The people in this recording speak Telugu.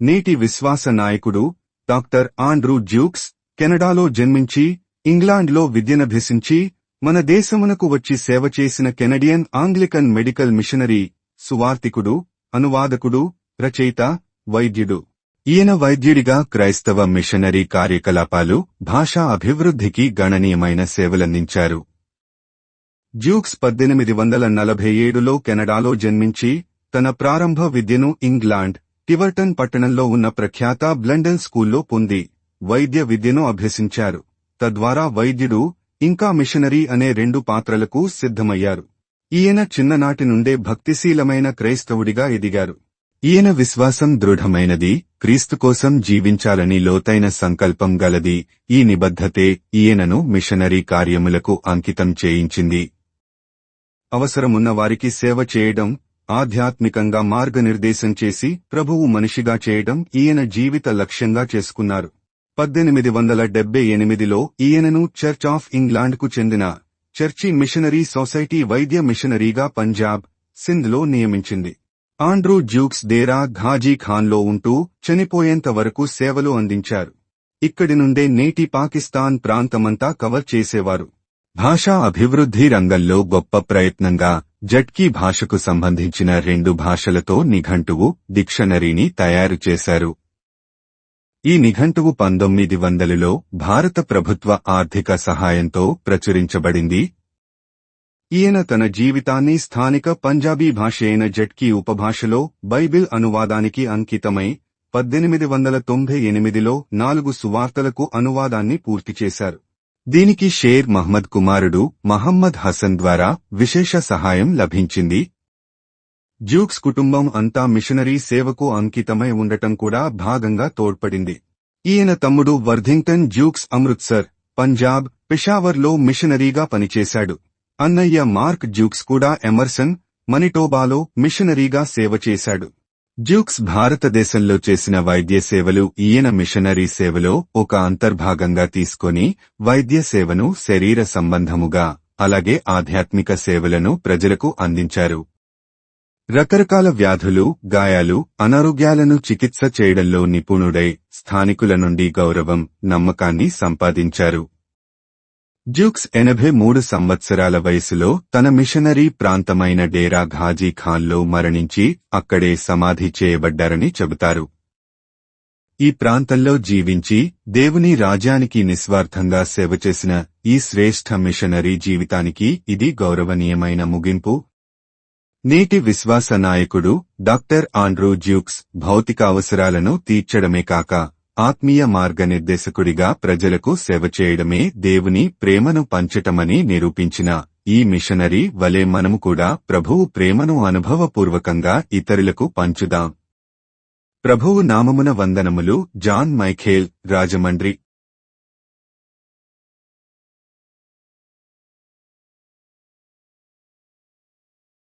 నేటి విశ్వాస నాయకుడు డాక్టర్ ఆండ్రూ జ్యూక్స్ కెనడాలో జన్మించి ఇంగ్లాండ్లో విద్యనభ్యసించి మన దేశమునకు వచ్చి సేవ చేసిన కెనడియన్ ఆంగ్లికన్ మెడికల్ మిషనరీ సువార్తికుడు అనువాదకుడు రచయిత వైద్యుడు. ఈయన వైద్యుడిగా క్రైస్తవ మిషనరీ కార్యకలాపాలు భాషా అభివృద్ధికి గణనీయమైన సేవలందించారు. జ్యూక్స్ పద్దెనిమిది వందల నలభై ఏడులో కెనడాలో జన్మించి తన ప్రారంభ విద్యను ఇంగ్లాండ్ టివర్టన్ పట్టణంలో ఉన్న ప్రఖ్యాత బ్లండెల్ స్కూల్లో పొంది వైద్య విద్యను అభ్యసించారు. తద్వారా వైద్యుడు ఇంకా మిషనరీ అనే రెండు పాత్రలకు సిద్ధమయ్యారు. ఈయన చిన్ననాటి నుండే భక్తిశీలమైన క్రైస్తవుడిగా ఎదిగారు. ఈయన విశ్వాసం దృఢమైనది క్రీస్తు కోసం జీవించాలని లోతైన సంకల్పం గలది. ఈ నిబద్ధతే ఈయనను మిషనరీ కార్యములకు అంకితం చేయించింది. అవసరమున్న వారికి సేవ చేయడం ఆధ్యాత్మికంగా మార్గనిర్దేశం చేసి ప్రభువు మనిషిగా చేయడం ఈయన జీవిత లక్ష్యంగా చేసుకున్నారు. పద్దెనిమిది వందల డెబ్బై ఎనిమిదిలో ఈయనను చర్చ్ ఆఫ్ ఇంగ్లాండ్కు చెందిన చర్చి మిషనరీ సొసైటీ వైద్య మిషనరీగా పంజాబ్ సింధ్లో నియమించింది. ఆండ్రూ జ్యూక్స్ డేరా ఘాజీ ఖాన్లో ఉంటూ చనిపోయేంత వరకు సేవలు అందించారు. ఇక్కడి నుండే నేటి పాకిస్తాన్ ప్రాంతమంతా కవర్ చేసేవారు. భాషా అభివృద్ధి రంగంలో గొప్ప ప్రయత్నంగా జట్కీ భాషకు సంబంధించిన రెండు భాషలతో నిఘంటువు డిక్షనరీని తయారు చేశారు. ఈ నిఘంటువు పంతొమ్మిది వందలలో భారత ప్రభుత్వ ఆర్థిక సహాయంతో ప్రచురించబడింది. ఈయన తన జీవితాన్ని స్థానిక పంజాబీ భాష అయిన జట్కీ ఉపభాషలో బైబిల్ అనువాదానికి అంకితమై పద్దెనిమిది వందల తొంభై ఎనిమిదిలో నాలుగు సువార్తలకు అనువాదాన్ని పూర్తి చేశారు. దీనికి షేర్ మహ్మద్ కుమారుడు మహమ్మద్ హసన్ ద్వారా విశేష సహాయం లభించింది. జ్యూక్స్ కుటుంబం అంతా మిషనరీ సేవకు అంకితమై ఉండటం కూడా భాగంగా తోడ్పడింది. ఈయన తమ్ముడు వర్ధింగ్టన్ జ్యూక్స్ అమృత్సర్ పంజాబ్ పిషావర్లో మిషనరీగా పనిచేశాడు. అన్నయ్య మార్క్ జ్యూక్స్ కూడా ఎమర్సన్ మనిటోబాలో మిషనరీగా సేవ చేశాడు. డ్యూక్స్ భారతదేశంలో చేసిన వైద్య సేవలు ఈయన మిషనరీ సేవలో ఒక అంతర్భాగంగా తీసుకొని వైద్య సేవను శరీర సంబంధముగా అలాగే ఆధ్యాత్మిక సేవలను ప్రజలకు అందించారు. రకరకాల వ్యాధులు గాయాలు అనారోగ్యాలను చికిత్స చేయడంలో నిపుణుడై స్థానికుల నుండి గౌరవం నమ్మకాన్ని సంపాదించారు. డ్యూక్స్ ఎనభై మూడు సంవత్సరాల వయసులో తన మిషనరీ ప్రాంతమైన డేరా ఘాజీ ఖాన్లో మరణించి అక్కడే సమాధి చేయబడ్డారని చెబుతారు. ఈ ప్రాంతంలో జీవించి దేవుని రాజ్యానికి నిస్వార్థంగా సేవ చేసిన ఈ శ్రేష్ఠ మిషనరీ జీవితానికి ఇది గౌరవనీయమైన ముగింపు. నేటి విశ్వాస నాయకుడు డాక్టర్ ఆండ్రూ జ్యూక్స్ భౌతిక అవసరాలను తీర్చడమే కాక ఆత్మీయ మార్గనిర్దేశకుడిగా ప్రజలకు సేవ చేయడమే దేవుని ప్రేమను పంచటమని నిరూపించిన ఈ మిషనరీ వలె మనము కూడా ప్రభువు ప్రేమను అనుభవపూర్వకంగా ఇతరులకు పంచుదాం. ప్రభువు నామమున వందనములు జాన్ మైఖేల్ రాజమండ్రి.